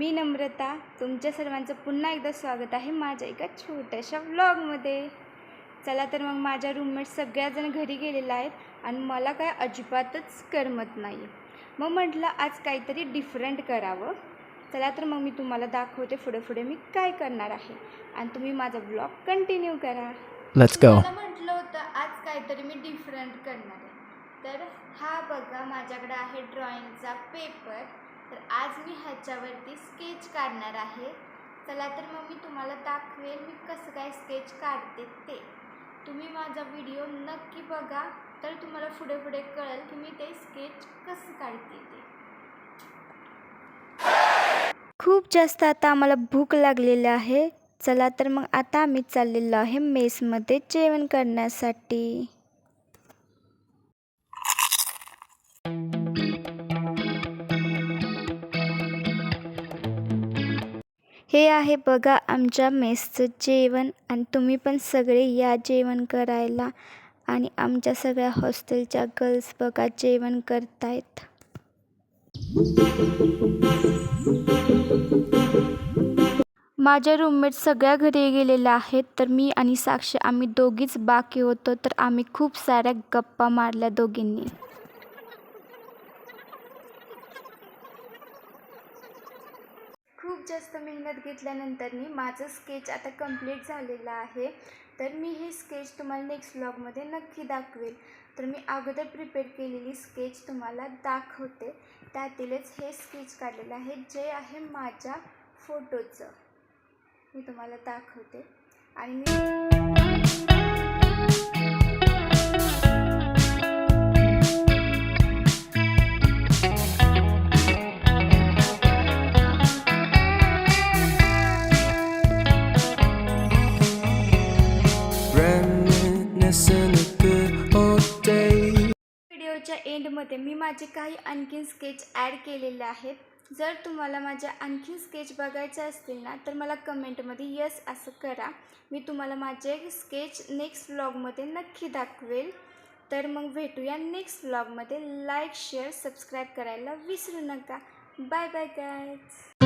चला तुमच्या सर्वांचं पुन्हा एकदा स्वागत आहे माझ्या एका छोट्याशा व्लॉगमध्ये चला तर मग माझ्या रूममेट सगळ्याजण घरी गेलेल्या आहेत आणि मला काय अजिबातच करमत नाही मग म्हटलं आज काहीतरी डिफरंट करावं. चला तर मग मी तुम्हाला दाखवते पुढे पुढे मी काय करणार आहे. आणि तुम्ही माझा ब्लॉग कंटिन्यू करा. म्हटलं होतं आज काहीतरी मी डिफरंट करणार आहे. तर हा बघा माझ्याकडे आहे ड्रॉइंगचा पेपर तर आज मी ह्याच्यावरती स्केच काढणार आहे. चला तर मग मी तुम्हाला दाखवेल मी कसं काय स्केच काढते ते. तुम्ही माझा व्हिडिओ नक्की बघा तर तुम्हाला पुढे पुढे कळेल की मी ते स्केच कसं काढते ते. खूप जास्त आता आम्हाला भूक लागलेली आहे. चला तर मग आता आम्ही चाललेलो आहे मेसमध्ये जेवण करण्यासाठी. हे आहे बघा आमच्या मेसचं जेवण आणि तुम्ही पण सगळे या जेवण करायला आणि आमच्या सगळ्या हॉस्टेलच्या गर्ल्स बघा जेवण करतायत. माझ्या रूममेट सगळ्या घरी गेलेल्या आहेत तर मी आणि साक्षी आम्ही दोघीच बाकी होतो तर आम्ही खूप साऱ्या गप्पा मारल्या दोघींनी. खूप जास्त मेहनत घेतल्यानंतर मी माझं स्केच आता कंप्लीट झालेलं आहे. तर मी हे स्केच तुम्हाला नेक्स्ट ब्लॉगमध्ये नक्की दाखवेल. तर मी अगोदर प्रिपेअर केलेली स्केच तुम्हाला दाखवते. त्यातीलच हे स्केच काढलेलं आहे. जे आहे माझ्या फोटोचं मी तुम्हाला दाखवते. आणि मी व्हिडिओच्या एंडमध्ये मी माझे काही आणखीन स्केच ॲड केलेले आहेत. जर तुम्हाला माझ्या आणखीन स्केच बघायचे असतील ना तर मला कमेंटमध्ये यस असं करा. मी तुम्हाला माझे स्केच नेक्स्ट व्लॉगमध्ये नक्की दाखवेल. तर मग भेटूया नेक्स्ट व्लॉगमध्ये लाईक शेअर सबस्क्राईब करायला विसरू नका. Bye bye guys